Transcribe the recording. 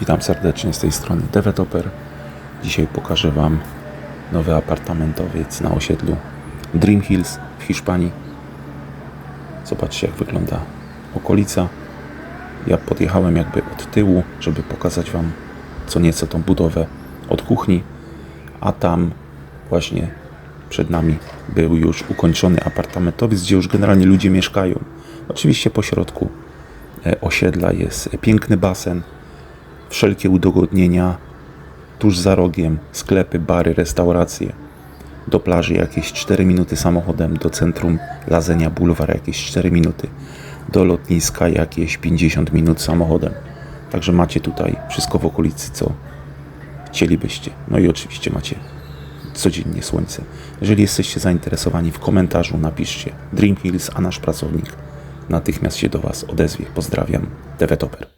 Witam serdecznie z tej strony Developer. Dzisiaj pokażę Wam nowy apartamentowiec na osiedlu Dream Hills w Hiszpanii. Zobaczcie jak wygląda okolica. Ja podjechałem jakby od tyłu, żeby pokazać Wam co nieco tą budowę od kuchni, a tam właśnie przed nami był już ukończony apartamentowiec, gdzie już generalnie ludzie mieszkają. Oczywiście po środku e, osiedla jest piękny basen, wszelkie udogodnienia tuż za rogiem, sklepy, bary, restauracje. Do plaży jakieś 4 minuty samochodem, do centrum Lazenia Boulevard jakieś 4 minuty, do lotniska jakieś 50 minut samochodem. Także macie tutaj wszystko w okolicy, co chcielibyście. No i oczywiście macie codziennie słońce. Jeżeli jesteście zainteresowani, w komentarzu napiszcie Dream Hills, a nasz pracownik natychmiast się do Was odezwie. Pozdrawiam, Developer.